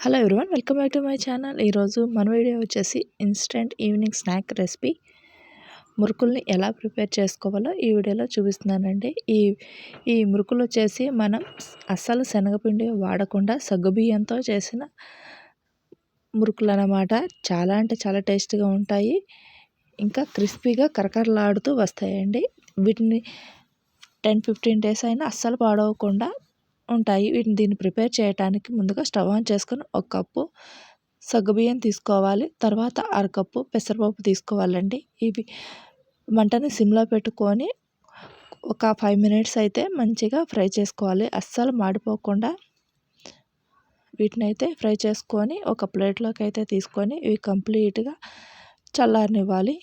Hello everyone welcome back to my channel ఈరోజు మన video వచ్చేసి ఇన్స్టెంట్ ఈవినింగ్ స్నాక్ రెసిపీ మురుకుల్ని ఎలా ప్రిపేర్ చేసుకోవాలో ఈ వీడియోలో చూపిస్తున్నానండి. ఈ ఈ మురుకులు వచ్చేసి మనం అస్సలు శనగపిండి వాడకుండా సగ్గుబియ్యంతో చేసిన మురుకులు అన్నమాట చాలా అంటే చాలా టేస్ట్గా ఉంటాయి. ఇంకా క్రిస్పీగా కరకరలాడుతూ వస్తాయండి. వీటిని టెన్ ఫిఫ్టీన్ డేస్ అయినా అస్సలు పాడవకుండా ఉంటాయి. వీటిని దీన్ని ప్రిపేర్ చేయడానికి ముందుగా స్టవ్ ఆన్ చేసుకొని ఒక కప్పు సగ్గుబియ్యం తీసుకోవాలి. తర్వాత అరకప్పు పెసరపప్పు తీసుకోవాలండి. ఇవి మంటని సిమ్లో పెట్టుకొని ఒక ఫైవ్ మినిట్స్ అయితే మంచిగా ఫ్రై చేసుకోవాలి. అస్సలు మాడిపోకుండా వీటిని అయితే ఫ్రై చేసుకొని ఒక ప్లేట్లోకి అయితే తీసుకొని ఇవి కంప్లీట్గా చల్లారనివ్వాలి.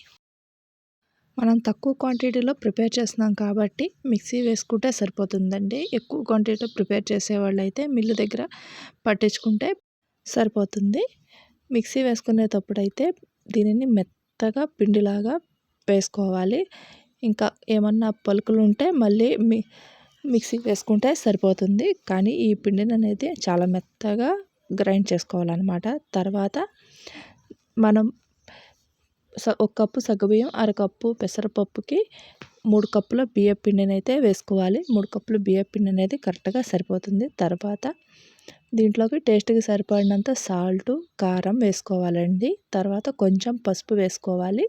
మనం తక్కువ క్వాంటిటీలో ప్రిపేర్ చేస్తున్నాం కాబట్టి మిక్సీ వేసుకుంటే సరిపోతుందండి. ఎక్కువ క్వాంటిటీలో ప్రిపేర్ చేసేవాళ్ళు అయితే మిల్లు దగ్గర పట్టించుకుంటే సరిపోతుంది. మిక్సీ వేసుకునేటప్పుడైతే దీనిని మెత్తగా పిండిలాగా వేసుకోవాలి. ఇంకా ఏమన్నా పలుకులు ఉంటే మళ్ళీ మీ మిక్సీ వేసుకుంటే సరిపోతుంది. కానీ ఈ పిండిని అనేది చాలా మెత్తగా గ్రైండ్ చేసుకోవాలన్నమాట. తర్వాత మనం ఒక కప్పు సగ్గుబియ్యం అరకప్పు పెసరపప్పుకి మూడు కప్పుల బియ్య పిండిని అయితే వేసుకోవాలి. మూడు కప్పుల బియ్య పిండి అనేది కరెక్ట్గా సరిపోతుంది. తర్వాత దీంట్లోకి టేస్ట్కి సరిపడినంత సాల్ట్ కారం వేసుకోవాలండి. తర్వాత కొంచెం పసుపు వేసుకోవాలి.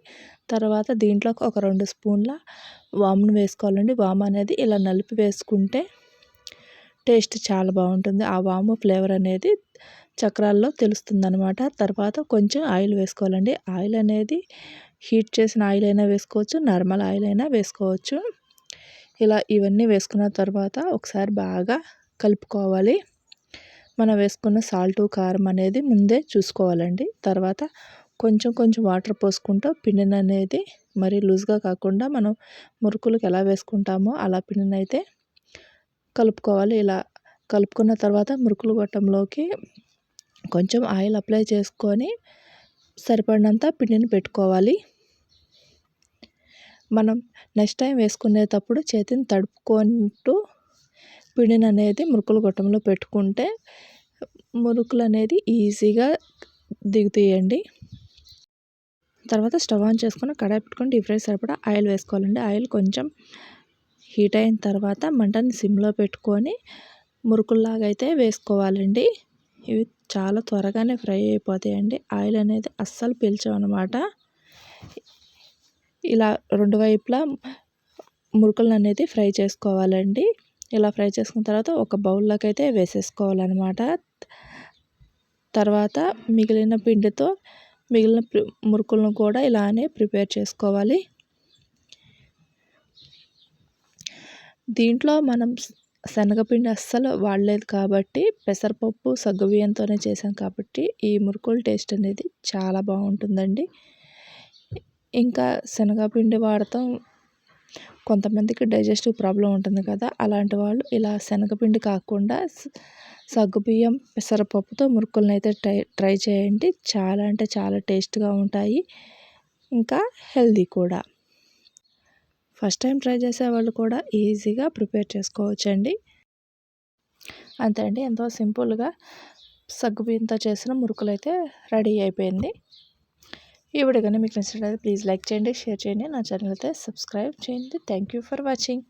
తర్వాత దీంట్లోకి ఒక రెండు స్పూన్ల వామును వేసుకోవాలండి. వాము అనేది ఇలా నలిపి వేసుకుంటే టేస్ట్ చాలా బాగుంటుంది. ఆ వాము ఫ్లేవర్ అనేది చక్రాల్లో తెలుస్తుంది అనమాట తర్వాత కొంచెం ఆయిల్ వేసుకోవాలండి. ఆయిల్ అనేది హీట్ చేసిన ఆయిల్ అయినా వేసుకోవచ్చు నార్మల్ ఆయిల్ అయినా వేసుకోవచ్చు. ఇలా ఇవన్నీ వేసుకున్న తర్వాత ఒకసారి బాగా కలుపుకోవాలి. మనం వేసుకున్న సాల్ట్ కారం అనేది ముందే చూసుకోవాలండి. తర్వాత కొంచెం కొంచెం వాటర్ పోసుకుంటూ పిండిని అనేది మరీ లూజ్గా కాకుండా మనం మురుకులకు ఎలా వేసుకుంటామో అలా పిండిని అయితే కలుపుకోవాలి. ఇలా కలుపుకున్న తర్వాత మురుకులు గొట్టంలోకి కొంచెం ఆయిల్ అప్లై చేసుకొని సరిపడినంత పిండిని పెట్టుకోవాలి. మనం నెక్స్ట్ టైం వేసుకునేటప్పుడు చేతిని తడుపుకుంటూ పిండిని అనేది మురుకులు గొట్టంలో పెట్టుకుంటే మురుకులు అనేది ఈజీగా దిగుతాయండి. తర్వాత స్టవ్ ఆన్ చేసుకుని కడాయి పెట్టుకొని డీప్ ఫ్రై సరిపడా ఆయిల్ వేసుకోవాలండి. ఆయిల్ కొంచెం హీట్ అయిన తర్వాత మంటని సిమ్లో పెట్టుకొని మురుకుల్లాగా అయితే వేసుకోవాలండి. ఇవి చాలా త్వరగానే ఫ్రై అయిపోతాయండి. ఆయిల్ అనేది అస్సలు పీల్చమన్నమాట ఇలా రెండు వైపులా మురుకులను అనేది ఫ్రై చేసుకోవాలండి. ఇలా ఫ్రై చేసుకున్న తర్వాత ఒక బౌల్లోకి అయితే వేసేసుకోవాలన్నమాట. తర్వాత మిగిలిన పిండితో మిగిలిన మురుకులను కూడా ఇలానే ప్రిపేర్ చేసుకోవాలి. దీంట్లో మనం శనగపిండి అస్సలు వాడలేదు కాబట్టి పెసరపప్పు సగ్గుబియ్యంతోనే చేసాం కాబట్టి ఈ మురుకులు టేస్ట్ అనేది చాలా బాగుంటుందండి. ఇంకా శనగపిండి వాడతాం. కొంతమందికి డైజెస్టివ్ ప్రాబ్లం ఉంటుంది కదా అలాంటి వాళ్ళు ఇలా శనగపిండి కాకుండా సగ్గుబియ్యం పెసరపప్పుతో మురుకులను అయితే ట్రై ట్రై చేయండి. చాలా అంటే చాలా టేస్ట్గా ఉంటాయి. ఇంకా హెల్దీ కూడా. ఫస్ట్ టైం ట్రై చేసే వాళ్ళు కూడా ఈజీగా ప్రిపేర్ చేసుకోవచ్చండి. అంతే అండి ఎంతో సింపుల్గా సగ్గుబియ్యంతో చేసిన మురుకులు అయితే రెడీ అయిపోయింది. ఈ వీడియో కానీ మీకు నచ్చినట్లయితే ప్లీజ్ లైక్ చేయండి షేర్ చేయండి. నా ఛానల్ అయితే సబ్స్క్రైబ్ చేయండి. Thank you for watching.